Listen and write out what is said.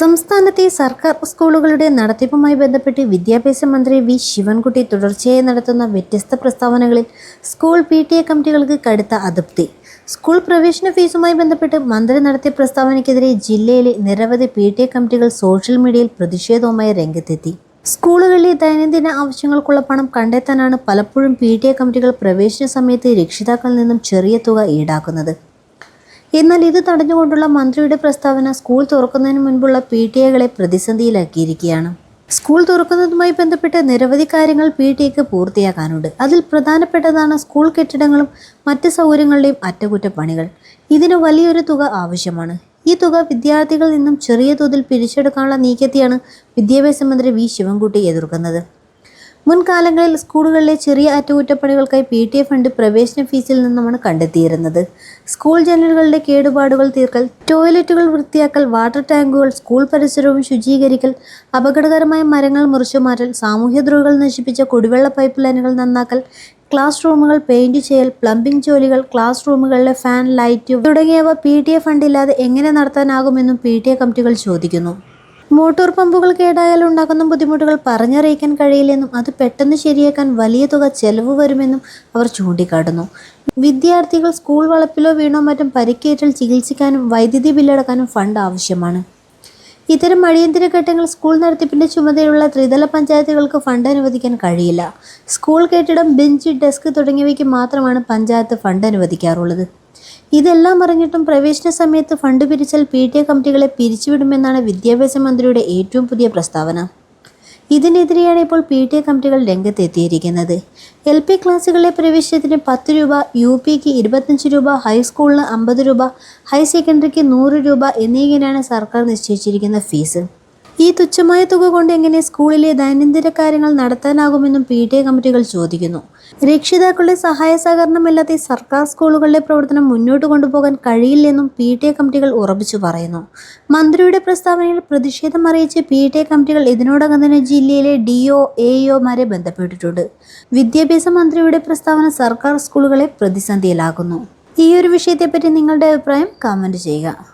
സംസ്ഥാനത്തെ സർക്കാർ സ്കൂളുകളുടെ നടത്തിപ്പുമായി ബന്ധപ്പെട്ട് വിദ്യാഭ്യാസ മന്ത്രി വി ശിവൻകുട്ടി തുടർച്ചയായി നടത്തുന്ന വ്യത്യസ്ത പ്രസ്താവനകളിൽ സ്കൂൾ പി ടി എ കമ്മിറ്റികൾക്ക് കടുത്ത അതൃപ്തി. സ്കൂൾ പ്രവേശന ഫീസുമായി ബന്ധപ്പെട്ട് മന്ത്രി നടത്തിയ പ്രസ്താവനയ്ക്കെതിരെ ജില്ലയിലെ നിരവധി പി ടി എ കമ്മിറ്റികൾ സോഷ്യൽ മീഡിയയിൽ പ്രതിഷേധവുമായി രംഗത്തെത്തി. സ്കൂളുകളിലെ ദൈനംദിന ആവശ്യങ്ങൾക്കുള്ള പണം കണ്ടെത്താനാണ് പലപ്പോഴും പി ടി എ കമ്മിറ്റികൾ പ്രവേശന സമയത്ത് രക്ഷിതാക്കളിൽ നിന്നും ചെറിയ തുക ഈടാക്കുന്നത്. എന്നാൽ ഇത് തടഞ്ഞുകൊണ്ടുള്ള മന്ത്രിയുടെ പ്രസ്താവന സ്കൂൾ തുറക്കുന്നതിന് മുൻപുള്ള പി ടി എകളെ പ്രതിസന്ധിയിലാക്കിയിരിക്കുകയാണ്. സ്കൂൾ തുറക്കുന്നതുമായി ബന്ധപ്പെട്ട് നിരവധി കാര്യങ്ങൾ പി ടി എക്ക് പൂർത്തിയാക്കാനുണ്ട്. അതിൽ പ്രധാനപ്പെട്ടതാണ് സ്കൂൾ കെട്ടിടങ്ങളും മറ്റ് സൗകര്യങ്ങളുടെയും അറ്റകുറ്റപ്പണികൾ. ഇതിന് വലിയൊരു തുക ആവശ്യമാണ്. ഈ തുക വിദ്യാർത്ഥികളിൽ നിന്നും ചെറിയ തോതിൽ പിരിച്ചെടുക്കാനുള്ള നീക്കത്തെയാണ് വിദ്യാഭ്യാസ മന്ത്രി വി ശിവൻകുട്ടി എതിർക്കുന്നത്. മുൻകാലങ്ങളിൽ സ്കൂളുകളിലെ ചെറിയ അറ്റകുറ്റപ്പണികൾക്കായി പി ടി എ ഫണ്ട് പ്രവേശന ഫീസിൽ നിന്നുമാണ് കണ്ടെത്തിയിരുന്നത്. സ്കൂൾ ജനലുകളുടെ കേടുപാടുകൾ തീർക്കൽ ടോയ്ലറ്റുകൾ വൃത്തിയാക്കൽ വാട്ടർ ടാങ്കുകൾ സ്കൂൾ പരിസരവും ശുചീകരിക്കൽ അപകടകരമായ മരങ്ങൾ മുറിച്ചുമാറ്റൽ സാമൂഹ്യദ്രോഹികൾ നശിപ്പിച്ച കുടിവെള്ള പൈപ്പ് ലൈനുകൾ നന്നാക്കൽ ക്ലാസ് റൂമുകൾ പെയിന്റ് ചെയ്യൽ പ്ലംബിംഗ് ജോലികൾ ക്ലാസ് റൂമുകളിലെ ഫാൻ ലൈറ്റ് തുടങ്ങിയവ പി ടി എ ഫണ്ടില്ലാതെ എങ്ങനെ നടത്താനാകുമെന്നും പി ടി എ കമ്മിറ്റികൾ ചോദിക്കുന്നു. മോട്ടോർ പമ്പുകൾ കേടായാൽ ഉണ്ടാക്കുന്ന ബുദ്ധിമുട്ടുകൾ പറഞ്ഞറിയിക്കാൻ കഴിയില്ലെന്നും അത് പെട്ടെന്ന് ശരിയാക്കാൻ വലിയ തുക ചെലവ് വരുമെന്നും അവർ ചൂണ്ടിക്കാട്ടുന്നു. വിദ്യാർത്ഥികൾ സ്കൂൾ വളപ്പിലോ വീണോ മറ്റും പരിക്കേറ്റാൽ ചികിത്സിക്കാനും വൈദ്യുതി ബില്ലടക്കാനും ഫണ്ട് ആവശ്യമാണ്. ഇത്തരം അടിയന്തര ഘട്ടങ്ങൾ സ്കൂൾ നടത്തിപ്പിന്റെ ചുമതലയുള്ള ത്രിതല പഞ്ചായത്തുകൾക്ക് ഫണ്ട് അനുവദിക്കാൻ കഴിയില്ല. സ്കൂൾ കെട്ടിടം ബെഞ്ച് ഡെസ്ക് തുടങ്ങിയവയ്ക്ക് മാത്രമാണ് പഞ്ചായത്ത് ഫണ്ട് അനുവദിക്കാറുള്ളത്. ഇതെല്ലാം അറിഞ്ഞിട്ടും പ്രവേശന സമയത്ത് ഫണ്ട് പിരിച്ചാൽ പി ടി എ കമ്മിറ്റികളെ പിരിച്ചുവിടുമെന്നാണ് വിദ്യാഭ്യാസ മന്ത്രിയുടെ ഏറ്റവും പുതിയ പ്രസ്താവന. ഇതിനെതിരെയാണ് ഇപ്പോൾ പി ടി എ കമ്മിറ്റികൾ രംഗത്തെത്തിയിരിക്കുന്നത്. എൽ പി ക്ലാസ്സുകളിലെ പ്രവേശനത്തിന് പത്ത് രൂപ യു പിക്ക് ഇരുപത്തഞ്ച് രൂപ ഹൈസ്കൂളിന് അമ്പത് രൂപ ഹയർ സെക്കൻഡറിക്ക് നൂറ് രൂപ എന്നിങ്ങനെയാണ് സർക്കാർ നിശ്ചയിച്ചിരിക്കുന്ന ഫീസ്. ഈ തുച്ഛമായ തുക കൊണ്ട് എങ്ങനെ സ്കൂളിലെ ദൈനംദിന കാര്യങ്ങൾ നടത്താനാകുമെന്നും പി ടി എ കമ്മിറ്റികൾ ചോദിക്കുന്നു. രക്ഷിതാക്കളുടെ സഹായ സഹകരണമില്ലാതെ സർക്കാർ സ്കൂളുകളുടെ പ്രവർത്തനം മുന്നോട്ട് കൊണ്ടുപോകാൻ കഴിയില്ലെന്നും പി ടി എ കമ്മിറ്റികൾ ഉറപ്പിച്ചു പറയുന്നു. മന്ത്രിയുടെ പ്രസ്താവനയിൽ പ്രതിഷേധം അറിയിച്ച് പി ടി എ കമ്മിറ്റികൾ ഇതിനോടകം തന്നെ ജില്ലയിലെ ഡി ഒ എ ഒമാരെ ബന്ധപ്പെട്ടിട്ടുണ്ട്. വിദ്യാഭ്യാസ മന്ത്രിയുടെ പ്രസ്താവന സർക്കാർ സ്കൂളുകളെ പ്രതിസന്ധിയിലാക്കുന്നു. ഈ ഒരു വിഷയത്തെപ്പറ്റി നിങ്ങളുടെ അഭിപ്രായം കമന്റ് ചെയ്യുക.